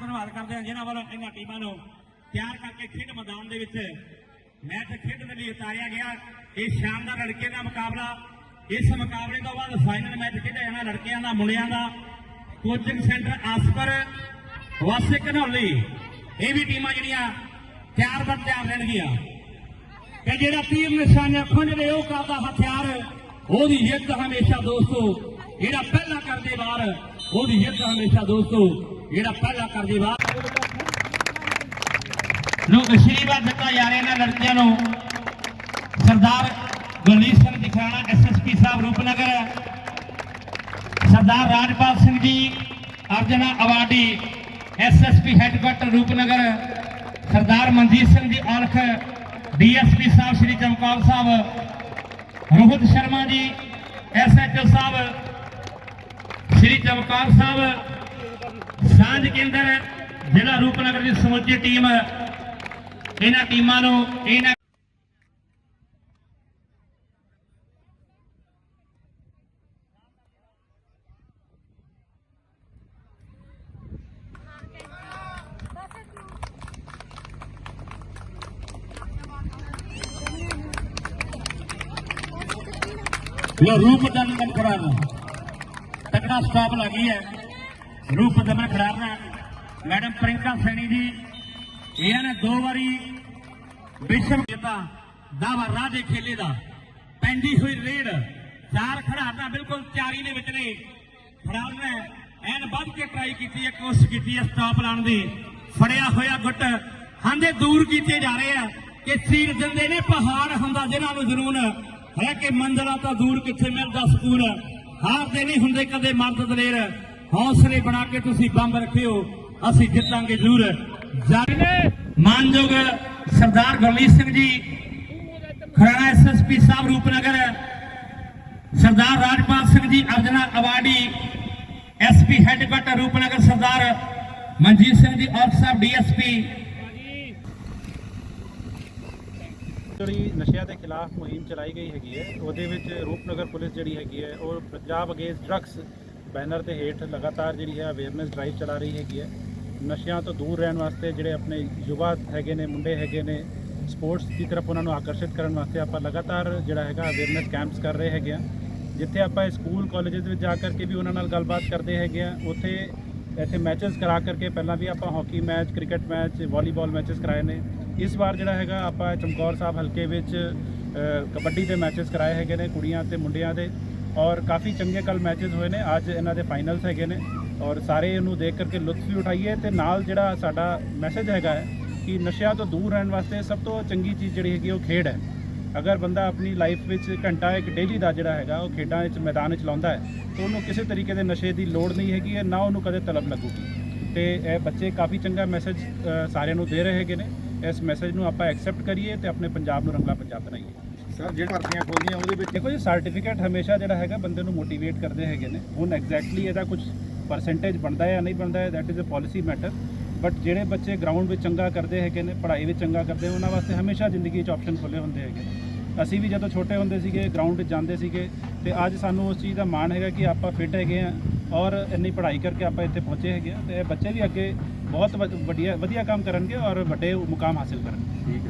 ਧੰਨਵਾਦ ਕਰਦੇ ਹਾਂ ਜਿਨ੍ਹਾਂ ਵੱਲੋਂ ਇਹਨਾਂ ਟੀਮਾਂ ਨੂੰ ਤਿਆਰ ਕਰਕੇ ਖੇਡ ਮੈਦਾਨ ਦੇ ਵਿੱਚ ਮੈਚ ਖੇਡਣ ਲਈ ਉਤਾਰਿਆ ਗਿਆ। ਇਹ ਸ਼ਾਨਦਾਰ ਲੜਕਿਆਂ ਦਾ ਮੁਕਾਬਲਾ। ਇਸ ਮੁਕਾਬਲੇ ਤੋਂ ਬਾਅਦ ਫਾਈਨਲ ਮੈਚ ਖੇਡਿਆ ਜਾਣਾ ਲੜਕਿਆਂ ਦਾ, ਮੁੰਡਿਆਂ ਦਾ। ਕੋਚਿੰਗ ਸੈਂਟਰ ਆਸਪਰ ਵਾਸੇ ਘਨੌਲੀ। ਇਹ ਵੀ ਟੀਮਾਂ ਜਿਹੜੀਆਂ ਤਿਆਰ ਬਰ ਤਿਆਰ ਰਹਿਣਗੀਆਂ। ਕਿ ਜਿਹੜਾ ਤੀਰ ਨਿਸ਼ਾਨੇ ਖੁੰਝਦੇ ਉਹ ਕਰਦਾ ਹਥਿਆਰ, ਉਹਦੀ ਜਿੱਤ ਹਮੇਸ਼ਾ ਦੋਸਤੋ, ਜਿਹੜਾ ਪਹਿਲਾਂ ਕਰਦੇ ਵਾਰ, ਉਹਦੀ ਜਿੱਤ ਹਮੇਸ਼ਾ ਦੋਸਤੋ ਜਿਹੜਾ ਪਹਿਲਾ ਕਰਦੇ ਵਾਰ ਨੂੰ ਅਸ਼ੀਰਵਾਦ ਦਿੱਤਾ ਜਾ ਰਿਹਾ ਇਹਨਾਂ ਲੜਕੀਆਂ ਨੂੰ। ਸਰਦਾਰ ਗੁਰਲੀਨ ਸਿੰਘ ਦਿਖਾਣਾ SSP sahib Rupnagar. Sardar Rajpal Singh ji, Arjuna awardee SSP headquarter Rupnagar. Sardar Manjit Singh ji Aulakh DSP sahib, Shri Chamkaur Sahib. Rohit Sharma ji SHO sahib, ਸ਼੍ਰੀ ਚਮਕੌਰ ਸਾਹਿਬ। ਸਾਂਝ ਕੇਂਦਰ ਜ਼ਿਲ੍ਹਾ ਰੂਪਨਗਰ ਦੀ ਸਮੁੱਚੀ ਟੀਮ ਇਹਨਾਂ ਟੀਮਾਂ ਨੂੰ ਇਹਨਾਂ ਲੋ ਰੂਪ ਦਮਨ ਖੜਾਣਾ ਤਕੜਾ ਸਟਾਪ ਲੱਗੀ ਹੈ ਰੂਪ ਦਮਨ ਖੜਾਣਾ ਮੈਡਮ ਪ੍ਰਿੰਕਾ ਸੈਣੀ ਜੀ ਇਹਨਾਂ ਨੇ ਦੋ ਵਾਰੀ ਵਿਸ਼ਵ ਕੀਤਾ ਦਾਵਾ ਰਾਜੇ ਖੇਲੇ ਦਾ। ਪੈਂਦੀ ਹੋਈ ਰੇਡ ਚਾਰ ਖੜਾਣਾ ਬਿਲਕੁਲ ਚਾਰੀ ਦੇ ਵਿੱਚ ਨੇ। ਖੜਾਣਾ ਐਨ ਵੱਧ ਕੇ ਟਰਾਈ ਕੀਤੀ ਹੈ, ਕੋਸ਼ਿਸ਼ ਕੀਤੀ ਹੈ ਸਟਾਪ ਲਾਉਣ ਦੀ। ਫੜਿਆ ਹੋਇਆ ਗੁੱਟ, ਹਾਂਦੇ ਦੂਰ ਕੀਤੇ ਜਾ ਰਹੇ ਆ ਕਿ ਸੀਰ ਦਿੰਦੇ ਨੇ, ਪਹਾੜ ਹੁੰਦਾ ਜਿਨ੍ਹਾਂ ਨੂੰ ਜਨੂਨ। ਹੈ ਕਿ ਮੰਜ਼ਲਾਂ ਤਾਂ ਦੂਰ ਕਿੱਥੇ ਮਿਲਦਾ ਸਕੂਨ। ਹਾਰਦੇ ਨਹੀਂ ਹੁੰਦੇ ਕਦੇ ਮਰਦ ਦਲੇਰ। ਹੌਸਲੇ ਬਣਾ ਕੇ ਤੁਸੀਂ ਬੰਬ ਰੱਖਿਓ, ਅਸੀਂ ਜਿੱਤਾਂਗੇ ਜ਼ਰੂਰ। ਜਾਰੀ ਮਾਨਯੋਗ Sardar Gurleen Singh ji, Khurana SSP sahib Rupnagar, Sardar Rajpal Singh ji, Arjuna awardee SP headquarter Rupnagar Sardar Manjit Singh ji ਔਰ ਸਾਹਿਬ ਡੀਐਸਪੀ ਜਿਹੜੀ ਨਸ਼ਿਆਂ ਦੇ ਖਿਲਾਫ ਮੁਹਿੰਮ ਚਲਾਈ ਗਈ ਹੈਗੀ ਹੈ, ਉਹਦੇ ਵਿੱਚ ਰੂਪਨਗਰ ਪੁਲਿਸ ਜਿਹੜੀ ਹੈਗੀ ਹੈ, ਉਹ ਪੰਜਾਬ ਅਗੇਂਸਟ ਡਰੱਗਸ ਬੈਨਰ ਦੇ ਹੇਠ ਲਗਾਤਾਰ ਜਿਹੜੀ ਹੈ ਅਵੇਅਰਨੈਸ ਡਰਾਈਵ ਚਲਾ ਰਹੀ ਹੈਗੀ ਹੈ। ਨਸ਼ਿਆਂ ਤੋਂ ਦੂਰ ਰਹਿਣ ਵਾਸਤੇ ਜਿਹੜੇ ਆਪਣੇ ਯੁਵਾ ਹੈਗੇ ਨੇ, ਮੁੰਡੇ ਹੈਗੇ ਨੇ ਸਪੋਰਟਸ ਦੀ ਤਰਫ ਉਹਨਾਂ ਨੂੰ ਆਕਰਸ਼ਿਤ ਕਰਨ ਵਾਸਤੇ ਆਪਾਂ ਲਗਾਤਾਰ ਜਿਹੜਾ ਹੈਗਾ ਅਵੇਅਰਨੈਸ ਕੈਂਪਸ ਕਰ ਰਹੇ ਹੈਗੇ ਆ ਜਿੱਥੇ ਆਪਾਂ ਸਕੂਲ ਕਾਲਜਸ ਵਿੱਚ ਜਾ ਕਰਕੇ ਵੀ ਉਹਨਾਂ ਨਾਲ ਗੱਲਬਾਤ ਕਰਦੇ ਹੈਗੇ ਆ ਉੱਥੇ ਇੱਥੇ ਮੈਚਸ ਕਰਾ ਕਰਕੇ ਪਹਿਲਾਂ ਵੀ ਆਪਾਂ hockey match cricket match volleyball matches ਕਰਾਏ ਨੇ। ਇਸ ਵਾਰ ਜਿਹੜਾ ਹੈਗਾ ਆਪਾਂ ਚਮਕੌਰ ਸਾਹਿਬ ਹਲਕੇ ਵਿੱਚ ਕਬੱਡੀ ਦੇ ਮੈਚਸ ਕਰਾਏ ਹੈਗੇ ਨੇ ਕੁੜੀਆਂ ਤੇ ਮੁੰਡਿਆਂ ਦੇ। ਔਰ ਕਾਫੀ ਚੰਗੇ ਕੱਲ ਮੈਚਸ ਹੋਏ ਨੇ। ਅੱਜ ਇਹਨਾਂ ਦੇ ਫਾਈਨਲਸ ਹੈਗੇ ਨੇ ਔਰ ਸਾਰੇ ਇਹਨੂੰ ਦੇਖ ਕਰਕੇ ਲੁਤਫ ਵੀ ਉਠਾਈਏ ਤੇ ਨਾਲ ਜਿਹੜਾ ਸਾਡਾ ਮੈਸੇਜ ਹੈਗਾ ਹੈ ਕਿ ਨਸ਼ਿਆਂ ਤੋਂ ਦੂਰ ਰਹਿਣ ਵਾਸਤੇ ਸਭ ਤੋਂ ਚੰਗੀ ਚੀਜ਼ ਜਿਹੜੀ ਹੈਗੀ ਉਹ ਖੇਡ ਹੈ। ਅਗਰ ਬੰਦਾ ਆਪਣੀ ਲਾਈਫ ਵਿੱਚ ਘੰਟਾ ਇੱਕ ਡੇਲੀ ਦਾ ਜਿਹੜਾ ਹੈਗਾ ਉਹ ਖੇਡਾਂ ਵਿੱਚ ਮੈਦਾਨ ਵਿੱਚ ਲਾਉਂਦਾ ਹੈ, ਤਾਂ ਉਹਨੂੰ ਕਿਸੇ ਤਰੀਕੇ ਦੇ ਨਸ਼ੇ ਦੀ ਲੋੜ ਨਹੀਂ ਹੈਗੀ ਹੈ, ਨਾ ਉਹਨੂੰ ਕਦੇ ਤਲਬ ਲੱਗੂਗੀ। ਤੇ ਇਹ ਬੱਚੇ ਕਾਫੀ ਚੰਗਾ ਮੈਸੇਜ ਸਾਰਿਆਂ ਨੂੰ ਦੇ ਰਹੇ ਹੈਗੇ ਨੇ। ਇਸ ਮੈਸੇਜ ਨੂੰ ਆਪਾਂ ਐਕਸੈਪਟ ਕਰੀਏ ਤੇ ਆਪਣੇ ਪੰਜਾਬ ਨੂੰ ਰੰਗਲਾ ਪੰਜਾਬ ਬਣਾਈਏ। ਸਰ ਜਿਹੜੇ ਭਰਤੀਆਂ ਖੋਲਦੀਆਂ ਉਹਦੇ ਵਿੱਚ ਦੇਖੋ ਜੀ ਸਰਟੀਫਿਕੇਟ ਹਮੇਸ਼ਾ ਜਿਹੜਾ ਹੈਗਾ, ਬੰਦੇ ਨੂੰ ਮੋਟੀਵੇਟ ਕਰਦੇ ਹੈਗੇ ਨੇ। ਹੁਣ ਐਗਜ਼ੈਕਟਲੀ ਇਹਦਾ ਕੁਝ ਪਰਸੈਂਟੇਜ ਬਣਦਾ ਹੈ ਜਾਂ ਨਹੀਂ ਬਣਦਾ ਹੈ that is a policy matter but ਜਿਹੜੇ ਬੱਚੇ ਗਰਾਊਂਡ ਵਿੱਚ ਚੰਗਾ ਕਰਦੇ ਹੈਗੇ ਨੇ, ਪੜ੍ਹਾਈ ਵਿੱਚ ਚੰਗਾ ਕਰਦੇ, ਉਹਨਾਂ ਵਾਸਤੇ ਹਮੇਸ਼ਾ ਜ਼ਿੰਦਗੀ 'ਚ ਆਪਸ਼ਨ ਖੁੱਲੇ ਹੁੰਦੇ ਹੈਗੇ ਅਸੀਂ ਵੀ ਜਦੋਂ ਛੋਟੇ ਹੁੰਦੇ ਸੀਗੇ ਗਰਾਊਂਡ ਵਿੱਚ ਜਾਂਦੇ ਸੀਗੇ, ਤੇ ਅੱਜ ਸਾਨੂੰ ਉਸ ਚੀਜ਼ ਦਾ ਮਾਣ ਹੈਗਾ ਕਿ ਆਪਾਂ ਫਿੱਟ ਹੈਗੇ ਆ ਔਰ ਇੰਨੀ ਪੜ੍ਹਾਈ ਕਰਕੇ ਆਪਾਂ ਇੱਥੇ ਪਹੁੰਚੇ ਹੈਗੇ ਆ ਤੇ ਇਹ ਬੱਚੇ ਵੀ ਅੱਗੇ ਬਹੁਤ ਵ- ਵਧੀਆ ਵਧੀਆ ਕੰਮ ਕਰਨਗੇ ਔਰ ਵੱਡੇ ਮੁਕਾਮ ਹਾਸਿਲ ਕਰਨਗੇ। ਠੀਕ ਹੈ।